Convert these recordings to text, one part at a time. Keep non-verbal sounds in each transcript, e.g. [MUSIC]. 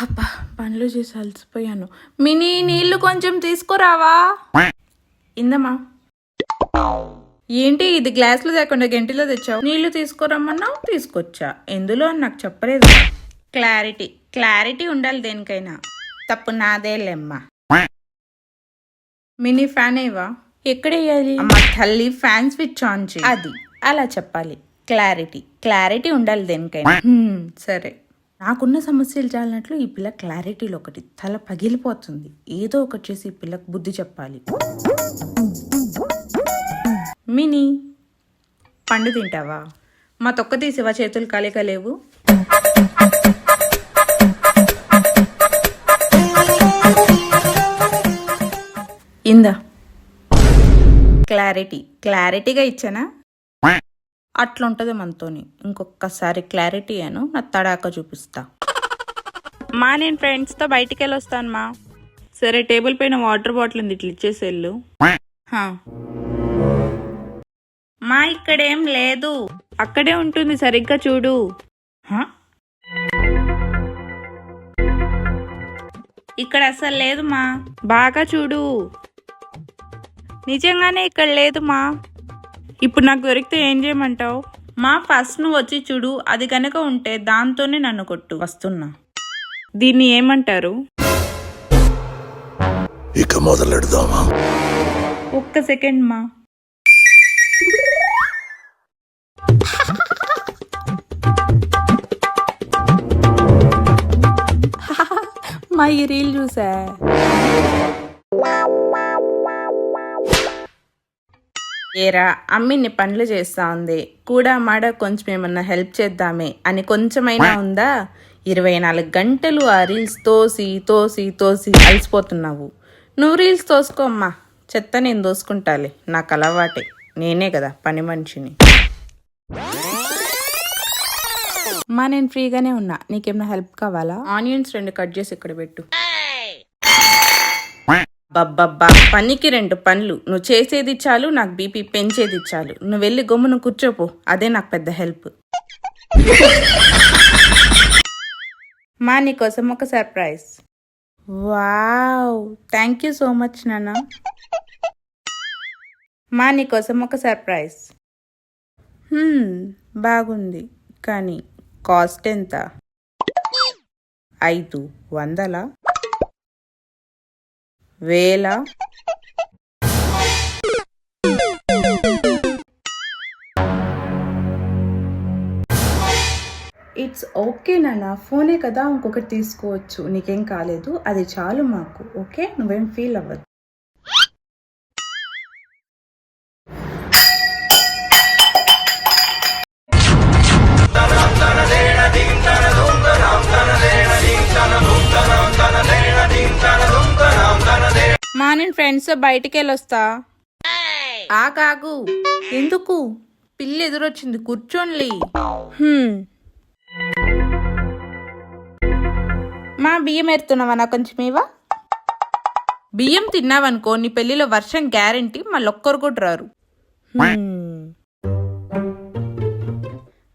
అబ్బా పనులు చేసి అలసిపోయాను. మినీ నీళ్ళు కొంచెం తీసుకురావా? ఇందమ్మా. ఏంటి ఇది గ్లాసులో తేకుండా గంటిలో తెచ్చావు? నీళ్ళు తీసుకురమ్మన్నావు తీసుకొచ్చా? ఎందులో అని నాకు చెప్పలేదు. క్లారిటీ క్లారిటీ ఉండాలి దేనికైనా. తప్పు నాదేలేమ్మా మినీ ఫ్యాన్ ఏవా? ఎక్కడ వేయాలి? అమ్మ తల్లి ఫ్యాన్ స్విచ్ ఆన్ చేయి. అది అలా చెప్పాలి. క్లారిటీ క్లారిటీ ఉండాలి దేనికైనా. సరే. నాకున్న సమస్యలు చాలినట్లు ఈ పిల్ల క్లారిటీలో ఒకటి తల పగిలిపోతుంది. ఏదో ఒకటి చేసి ఈ పిల్లకు బుద్ధి చెప్పాలి. మినీ పండు తింటావా? మా తొక్క తీసివా చేతులు కలిక లేవు. ఇందా. క్లారిటీ. క్లారిటీగా ఇచ్చానా? అట్లుంటుంది మనతోని. ఇంకొకసారి క్లారిటీ అను నా తడాక చూపిస్తా. మా నేను ఫ్రెండ్స్తో బయటికి వెళ్ళొస్తాను మా సరే టేబుల్ పైన వాటర్ బాటిల్ ఉంది ఇట్లా ఇచ్చేసి వెళ్ళు మా ఇక్కడేం లేదు. అక్కడే ఉంటుంది సరిగ్గా చూడు. ఇక్కడ అసలు లేదు మా బాగా చూడు. నిజంగానే ఇక్కడ లేదు మా ఇప్పుడు నాకు దొరికితే ఏం చేయమంటావు? మా ఫస్ట్ నువ్వు వచ్చి చూడు అది కనుక ఉంటే దాంతోనే నన్ను కొట్టు. వస్తున్నా. దీన్ని ఏమంటారు? ఇక మొదలెడదామా? ఒక్క సెకండ్ మా. [LAUGHS] మా ఈ రీల్ చూసా. ఏరా అమ్మిని పనులు చేస్తా ఉంది. కూడా మాడ కొంచెం ఏమన్నా హెల్ప్ చేద్దామే అని కొంచెమైనా ఉందా? ఇరవై నాలుగు గంటలు ఆ రీల్స్ తోసి తోసి తోసి అలసిపోతున్నావు. నువ్వు రీల్స్ తోసుకో అమ్మా. చెత్త నేను దోసుకుంటాలే. నాకు అలవాటే. నేనే కదా పని మనిషిని. మా నేను ఫ్రీగానే ఉన్నా. నీకేమైనా హెల్ప్ కావాలా? ఆనియన్స్ రెండు కట్ చేసి ఇక్కడ పెట్టు. బబ్బబ్బా పనికి రెండు పనులు నువ్వు చేసేది చాలు నాకు బీపీ పెంచేది చాలు. నువ్వు వెళ్ళి గమ్మున కూర్చోపో. అదే నాకు పెద్ద హెల్ప్. మా నీకోసం ఒక surprise. Wow. Thank you so much నాన్న. మా నీకోసం ఒక సర్ప్రైజ్. బాగుంది. కానీ కాస్ట్ ఎంత? ఐదు వందల? వేల ఇట్స్ ఓకే నాన్న ఫోనే కదా ఇంకొకటి తీసుకోవచ్చు. నీకేం కాలేదు. అది చాలు మాకు ఓకే? నువ్వేం ఫీల్ అవ్వదు మా నేను ఫ్రెండ్స్ బయటికి వెళ్ళొస్తా ఆ కాగు ఎందుకు? పిల్లి ఎదురొచ్చింది. కూర్చోండి. హ్మ్. మా బియ్యం ఎరుతున్నావా నా కొంచెం ఇవా బియ్యం తిన్నావనుకో నీ పెళ్ళిలో వర్షం గ్యారంటీ మళ్ళీ ఒక్కరు కూడా రారు. హ్మ్.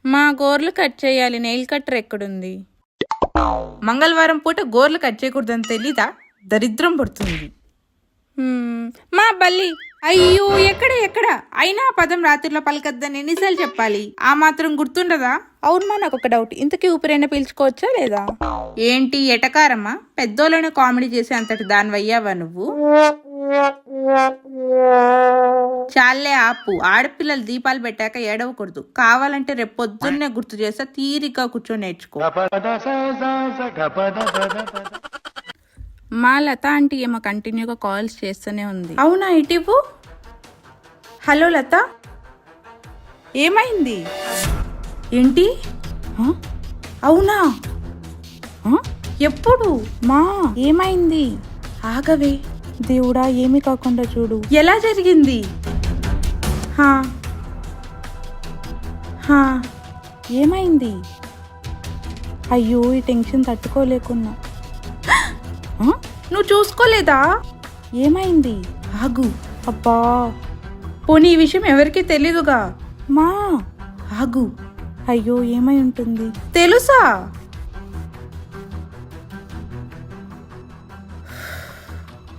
మా గోర్లు కట్ చేయాలి. నెయిల్ కట్టర్ ఎక్కడుంది? మంగళవారం పూట గోర్లు కట్ చేయకూడదని తెలీదా? దరిద్రం పడుతుంది. మా బల్లి. అయ్యో ఎక్కడ ఎక్కడ? అయినా పదం రాత్రిలో పలకద్దని ఎన్నిసార్లు చెప్పాలి? ఆ మాత్రం గుర్తుండదా? అవును మా నాకు ఒక డౌట్ ఇంతకీ ఊపిరైనా పీల్చుకోవచ్చా లేదా? ఏంటి ఎటకారమ్మా? పెద్దోళ్ళని కామెడీ చేసే అంతటి దాని అయ్యావా నువ్వు? చాలే ఆపు. ఆడపిల్లలు దీపాలు పెట్టాక ఏడవకూడదు. కావాలంటే రేపు పొద్దున్నే గుర్తు చేస్తా తీరిక కూర్చొని నేర్చుకో. మా లత ఆంటీ ఏమో కంటిన్యూగా కాల్స్ చేస్తూనే ఉంది. అవునా ఇటివు హలో లత. ఏమైంది? ఏంటి? అవునా? ఎప్పుడు? మా? ఏమైంది? ఆగవే. దేవుడా ఏమీ కాకుండా చూడు. ఎలా జరిగింది? హా. హా. ఏమైంది? అయ్యో ఈ టెన్షన్ తట్టుకోలేకున్నా? నువ్వు చూసుకోలేదా? ఏమైంది? ఆగు. అబ్బా. పోనీ ఈ విషయం ఎవరికి తెలీదుగా? మా. ఆగు. అయ్యో ఏమై ఉంటుంది? తెలుసా?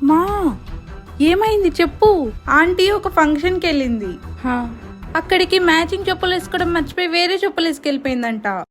మా. ఏమైంది చెప్పు. ఆంటీ ఒక ఫంక్షన్కి వెళ్ళింది హా, అక్కడికి మ్యాచింగ్ చెప్పులు వేసుకోవడం మర్చిపోయి వేరే చెప్పులు వేసుకెళ్ళిపోయిందంట.